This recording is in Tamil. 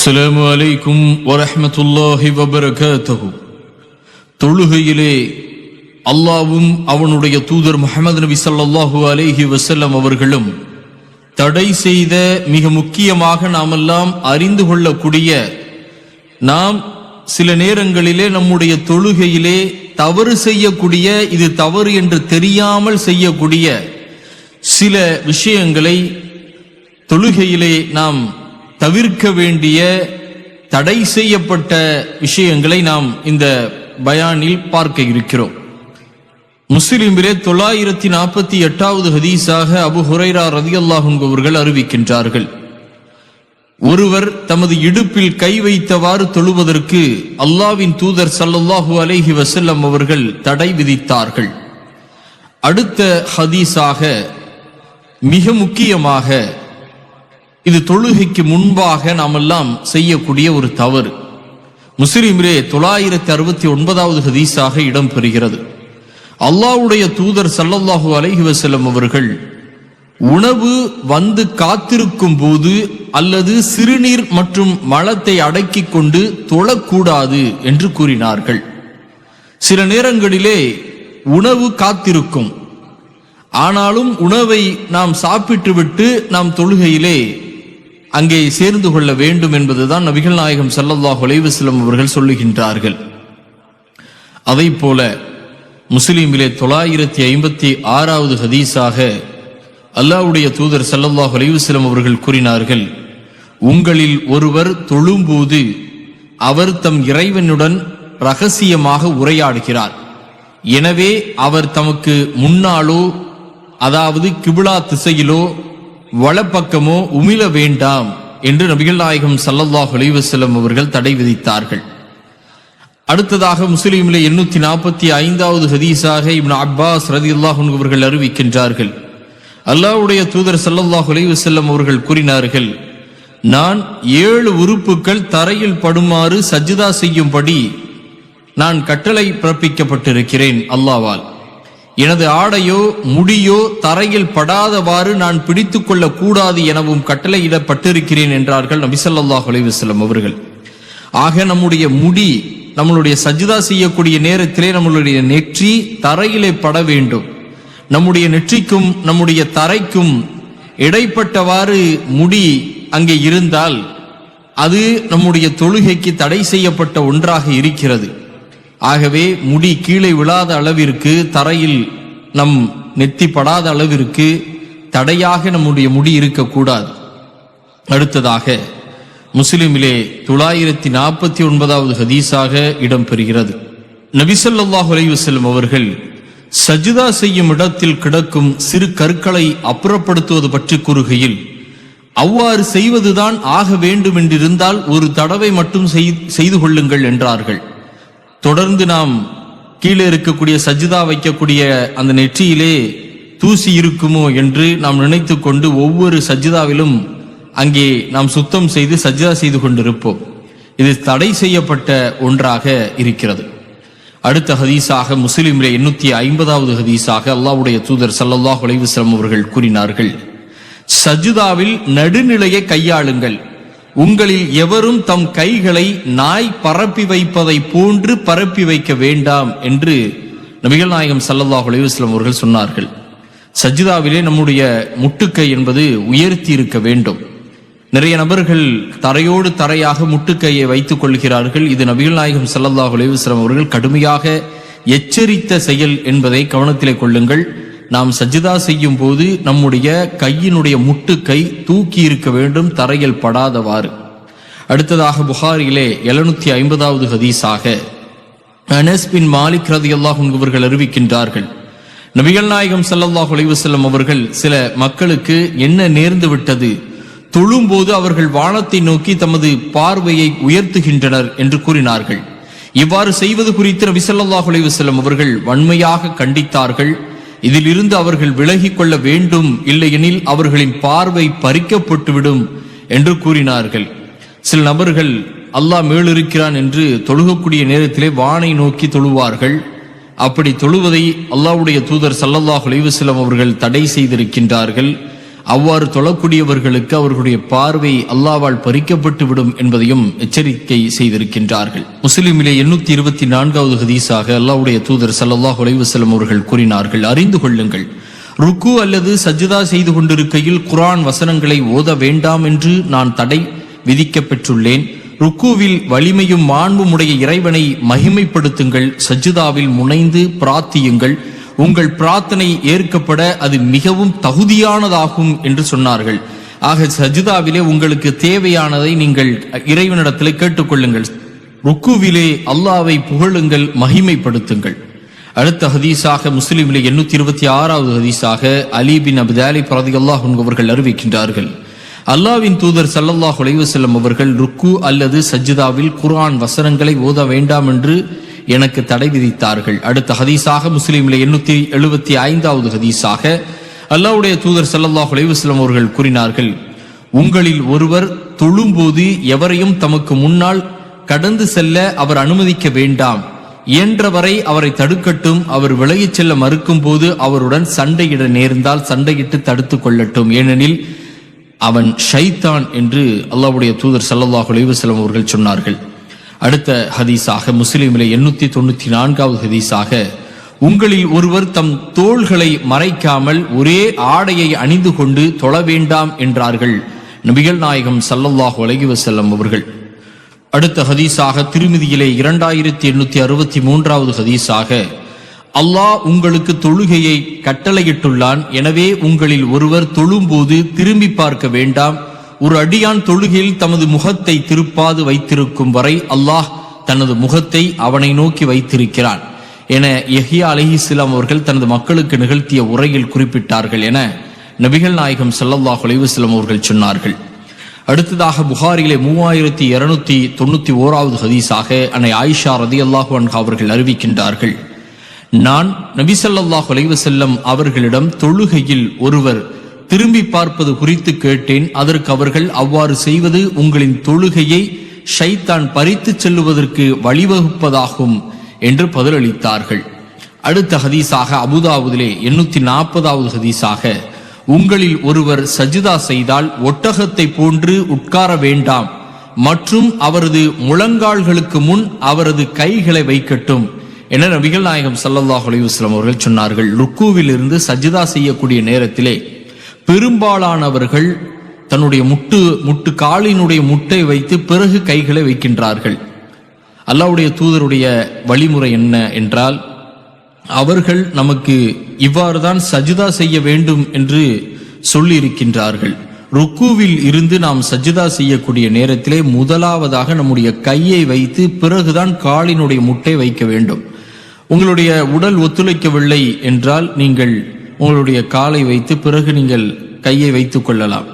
அஸ்ஸலாமு அலைக்கும் வரஹமத்துல்லாஹி வபரகாத்தகு தொழுகையிலே அல்லாவும் அவனுடைய தூதர் முகமது நபி சல்லாஹூ அலைஹி வசல்லம் அவர்களும் தடை செய்த மிக முக்கியமாக நாமெல்லாம் அறிந்து கொள்ளக்கூடிய நாம் சில நேரங்களிலே நம்முடைய தொழுகையிலே தவறு செய்யக்கூடிய இது தவறு என்று தெரியாமல் செய்யக்கூடிய சில விஷயங்களை தொழுகையிலே நாம் தவிர்க்க வேண்டிய தடை செய்யப்பட்ட விஷயங்களை நாம் இந்த பயானில் பார்க்க இருக்கிறோம். முஸ்லிமிலே தொள்ளாயிரத்தி நாற்பத்தி எட்டாவது ஹதீஸாக அபு ஹுரைரா ரதியல்லாஹும் அவர்கள் அறிவிக்கின்றார்கள். ஒருவர் தமது இடுப்பில் கை வைத்தவாறு தொழுவதற்கு அல்லாவின் தூதர் சல்லல்லாஹு அலைஹி வசல்லம் அவர்கள் தடை விதித்தார்கள். அடுத்த ஹதீஸாக மிக முக்கியமாக இது தொழுகைக்கு முன்பாக நாமெல்லாம் செய்யக்கூடிய ஒரு தவறு. முஸ்லிமிலே தொள்ளாயிரத்தி அறுபத்தி ஒன்பதாவது ஹதீஸாக இடம்பெறுகிறது. அல்லாஹ்வுடைய தூதர் சல்லல்லாஹு அலஹி வசலம் அவர்கள் உணவு வந்து காத்திருக்கும் போது அல்லது சிறுநீர் மற்றும் மலத்தை அடக்கிக் கொண்டு தொழக்கூடாது என்று கூறினார்கள். சில நேரங்களிலே உணவு காத்திருக்கும். ஆனாலும் உணவை நாம் சாப்பிட்டுவிட்டு நாம் தொழுகையிலே அங்கே சேர்ந்து கொள்ள வேண்டும் என்பதுதான் நபிகள் நாயகம் ஸல்லல்லாஹு அலைஹி அவர்கள் சொல்லுகின்றார்கள். அதை போல முஸ்லீமிலே தொள்ளாயிரத்தி ஐம்பத்தி ஆறாவது ஹதீஸாக அல்லாவுடைய தூதர் ஸல்லல்லாஹு அலைஹி அவர்கள் கூறினார்கள் உங்களில் ஒருவர் தொழும்போது அவர் தம் இறைவனுடன் ரகசியமாக உரையாடுகிறார். எனவே அவர் தமக்கு முன்னாலோ அதாவது கிபிலா திசையிலோ வலப்பக்கமோ உமிழ வேண்டாம் என்று நபிகள் நாயகம் சல்லல்லாஹ் அலைஹி அவர்கள் தடை விதித்தார்கள். அடுத்ததாக முஸ்லீமில் எண்ணூத்தி நாற்பத்தி ஐந்தாவது ஹதீஸாக இப்னு அப்பாஸ் ரதி அன்ஹு அவர்கள் அறிவிக்கின்றார்கள். அல்லாஹ்வுடைய தூதர் சல்லல்லாஹ் அலிவசல்லம் அவர்கள் கூறினார்கள் நான் ஏழு உறுப்புகள் தரையில் படுமாறு சஜிதா செய்யும்படி நான் கட்டளை பிறப்பிக்கப்பட்டிருக்கிறேன் அல்லாவால் எனது ஆடையோ முடியோ தரையில் படாதவாறு நான் பிடித்துக் கொள்ளக் கூடாது எனவும் கட்டளையிடப்பட்டிருக்கிறேன் என்றார்கள் நபிசல்லாஹ் அலைவசல்லம் அவர்கள். ஆக நம்முடைய முடி நம்மளுடைய சஜிதா செய்யக்கூடிய நேரத்திலே நம்மளுடைய நெற்றி தரையிலே பட வேண்டும். நம்முடைய நெற்றிக்கும் நம்முடைய தரைக்கும் இடைப்பட்டவாறு முடி அங்கே இருந்தால் அது நம்முடைய தொழுகைக்கு தடை செய்யப்பட்ட ஒன்றாக இருக்கிறது. ஆகவே முடி கீழே விழாத அளவிற்கு தரையில் நம் நெத்தி படாத அளவிற்கு தடையாக நம்முடைய முடி இருக்கக்கூடாது. அடுத்ததாக முஸ்லிமிலே தொள்ளாயிரத்தி நாற்பத்தி ஒன்பதாவது ஹதீஸாக இடம்பெறுகிறது நபிசல்லாஹு அலைஹி அவர்கள் சஜிதா செய்யும் இடத்தில் கிடக்கும் சிறு கற்களை அப்புறப்படுத்துவது பற்றி கூறுகையில் அவ்வாறு செய்வதுதான் ஆக வேண்டும் என்றிருந்தால் ஒரு தடவை மட்டும் செய்து கொள்ளுங்கள் என்றார்கள். தொடர்ந்து நாம் கீழே இருக்கக்கூடிய சஜிதா வைக்கக்கூடிய அந்த நெற்றியிலே தூசி இருக்குமோ என்று நாம் நினைத்து கொண்டு ஒவ்வொரு சஜிதாவிலும் அங்கே நாம் சுத்தம் செய்து சஜிதா செய்து கொண்டிருப்போம். இது தடை செய்யப்பட்ட ஒன்றாக இருக்கிறது. அடுத்த ஹதீஸாக முஸ்லிமிலே எண்ணூத்தி ஐம்பதாவது ஹதீஸாக அல்லாவுடைய தூதர் சல்லல்லாஹ் அலைஹி அவர்கள் கூறினார்கள். சஜிதாவில் நடுநிலையை கையாளுங்கள். உங்களில் எவரும் தம் கைகளை நாய் பரப்பி வைப்பதை போன்று பரப்பி வைக்க வேண்டாம் என்று நபிகள் நாயகம் சல்லல்லாஹ் அலைஹி அவர்கள் சொன்னார்கள். சஜிதாவிலே நம்முடைய முட்டுக்கை என்பது உயர்த்தி இருக்க வேண்டும். நிறைய நபர்கள் தரையோடு தரையாக முட்டுக்கையை வைத்துக் கொள்கிறார்கள். இது நபிகள் நாயகம் சல்லல்லாஹ் அலைஹி அவர்கள் கடுமையாக எச்சரித்த செயல் என்பதை கவனத்திலே கொள்ளுங்கள். நாம் சஜிதா செய்யும் போது நம்முடைய கையினுடைய முட்டுக்கை தூக்கி இருக்க வேண்டும் தரையில் படாதவாறு. அடுத்ததாக புகாரிலே எழுநூத்தி ஐம்பதாவது ஹதீஸாக அனஸ் பின் மாலிக் ரதியல்லாஹு அல்லாஹ் அவர்கள் அறிவிக்கின்றார்கள். நபிகள் நாயகம் ஸல்லல்லாஹு அலைஹி அவர்கள் சில மக்களுக்கு என்ன நேர்ந்து விட்டது? தொழும்போது அவர்கள் வானத்தை நோக்கி தமது பார்வையை உயர்த்துகின்றனர் என்று கூறினார்கள். இவ்வாறு செய்வது குறித்து நபி ஸல்லல்லாஹு அவர்கள் வன்மையாக கண்டித்தார்கள். இதிலிருந்து அவர்கள் விலகிக் கொள்ள வேண்டும் இல்லையெனில் அவர்களின் பார்வை பறிக்கப்பட்டுவிடும் என்று கூறினார்கள். சில நபர்கள் அல்லாஹ் மேலிருக்கிறான் என்று தொழுகக்கூடிய நேரத்திலே வானை நோக்கி தொழுவார்கள். அப்படி தொழுவதை அல்லாவுடைய தூதர் சல்லல்லாஹ் அலைஹி அவர்கள் தடை செய்திருக்கின்றார்கள். அவ்வாறு தொழக்கூடியவர்களுக்கு அவர்களுடைய பார்வை அல்லாவால் பறிக்கப்பட்டு விடும் என்பதையும் எச்சரிக்கை செய்திருக்கின்றார்கள். முஸ்லிமிலே எண்ணூத்தி இருபத்தி நான்காவது ஹதீஸாக அல்லாவுடைய தூதர் சல்லாஹ் அலைஹி அவர்கள் கூறினார்கள். அறிந்து கொள்ளுங்கள். ருக்கு அல்லது சஜிதா செய்து கொண்டிருக்கையில் குரான் வசனங்களை ஓத வேண்டாம் என்று நான் தடை விதிக்கப்பெற்றுள்ளேன். ருக்குவில் வலிமையும் மாண்புமுடைய இறைவனை மகிமைப்படுத்துங்கள். சஜிதாவில் முனைந்து பிரார்த்தியுங்கள். உங்கள் பிரார்த்தனை ஏற்கப்பட அது மிகவும் தகுதியானதாகும் என்று சொன்னார்கள். ஆக சஜிதாவிலே உங்களுக்கு தேவையானதை நீங்கள் இறைவனிடத்தில் கேட்டுக்கொள்ளுங்கள். ருக்குவிலே அல்லாவை புகழுங்கள் மகிமைப்படுத்துங்கள். அடுத்த ஹதீஸாக முஸ்லீமிலே எண்ணூத்தி இருபத்தி ஆறாவது ஹதீஸாக அலி பின் அபிதாலி பிரதி அல்லாஹ் அவர்கள் அறிவிக்கின்றார்கள். அல்லாவின் தூதர் சல்லல்லாஹ் அலைஹி வஸல்லம் அவர்கள் ருக்கு அல்லது சஜிதாவில் குர்ஆன் வசனங்களை ஓத வேண்டாம் என்று எனக்கு தடை விதித்தார்கள். அடுத்த ஹதீஸாக முஸ்லீம்ல எண்ணூத்தி எழுபத்தி ஐந்தாவது ஹதீஸாக அல்லாவுடைய தூதர் சல்லாஹ் அலைவாஸ்லம் அவர்கள் கூறினார்கள் உங்களில் ஒருவர் தொழும்போது எவரையும் தமக்கு முன்னால் கடந்து செல்ல அவர் அனுமதிக்க வேண்டாம். இயன்றவரை அவரை தடுக்கட்டும். அவர் விலகிச் செல்ல மறுக்கும் போது அவருடன் சண்டையிட நேர்ந்தால் சண்டையிட்டு தடுத்து கொள்ளட்டும். ஏனெனில் அவன் ஷைத்தான் என்று அல்லாவுடைய தூதர் சல்லாஹ் அலைவாஸ்லம் அவர்கள் சொன்னார்கள். அடுத்த ஹதீஸாக முஸ்லீமில் எண்ணூத்தி தொண்ணூத்தி நான்காவது ஹதீஸாக உங்களில் ஒருவர் தம் தோள்களை மறைக்காமல் ஒரே ஆடையை அணிந்து கொண்டு தொழ வேண்டாம் என்றார்கள் நபிகள் நாயகம் ஸல்லல்லாஹு அலைஹி அவர்கள். அடுத்த ஹதீஸாக திருமதியிலே இரண்டாயிரத்தி எண்ணூத்தி அறுபத்தி மூன்றாவது ஹதீஸாக அல்லாஹ் உங்களுக்கு தொழுகையை கட்டளையிட்டுள்ளான் எனவே உங்களில் ஒருவர் தொழும்போது திரும்பி பார்க்க வேண்டாம் ஒரு அடியான் தொழுகையில் தமது முகத்தை திருப்பாது வைத்திருக்கும் வரை அல்லாஹ் தனது முகத்தை அவனை நோக்கி வைத்திருக்கிறான் என எஹியா அலைஹிஸ்ஸலாம் அவர்கள் தனது மக்களுக்கு நிகழ்த்திய உரையில் குறிப்பிட்டார்கள் என நபிகள் நாயகம் சல்லல்லாஹ் அலைஹி அவர்கள் சொன்னார்கள். அடுத்ததாக புகாரிலே மூவாயிரத்தி இருநூத்தி தொண்ணூத்தி ஓராவது ஹதீஸாக அன்னை ஆயிஷா ரதியல்லாஹு அன்ஹா அவர்கள் அறிவிக்கின்றார்கள். நான் நபி சல்லாஹ் அலைவசல்லம் அவர்களிடம் தொழுகையில் ஒருவர் திரும்பி பார்ப்பது குறித்து கேட்டேன். அதற்கு அவர்கள் அவ்வாறு செய்வது உங்களின் தொழுகையை ஷைத்தான் பறித்துச் செல்லுவதற்கு வழிவகுப்பதாகும் என்று பதிலளித்தார்கள். அடுத்த ஹதீஸாக அபுதாவுதிலே எண்ணூத்தி நாற்பதாவது ஹதீஸாக உங்களில் ஒருவர் சஜிதா செய்தால் ஒட்டகத்தை போன்று உட்கார வேண்டாம். மற்றும் அவரது முழங்கால்களுக்கு முன் அவரது கைகளை வைக்கட்டும் என நபிகள் நாயகம் ஸல்லல்லாஹு அலைஹி அவர்கள் சொன்னார்கள். ருக்குவில் இருந்து சஜிதா செய்யக்கூடிய நேரத்திலே பெரும்பாலானவர்கள் தன்னுடைய முட்டு முட்டு காலினுடைய முட்டை வைத்து பிறகு கைகளை வைக்கின்றார்கள். அல்லாவுடைய தூதருடைய வழிமுறை என்ன என்றால் அவர்கள் நமக்கு இவ்வாறுதான் சஜிதா செய்ய வேண்டும் என்று சொல்லியிருக்கின்றார்கள். ருக்குவில் இருந்து நாம் சஜிதா செய்யக்கூடிய நேரத்திலே முதலாவதாக நம்முடைய கையை வைத்து பிறகுதான் காலினுடைய முட்டை வைக்க வேண்டும். உங்களுடைய உடல் ஒத்துழைக்கவில்லை என்றால் நீங்கள் உங்களுடைய காலை வைத்து பிறகு நீங்கள் கையை வைத்துக் கொள்ளலாம்.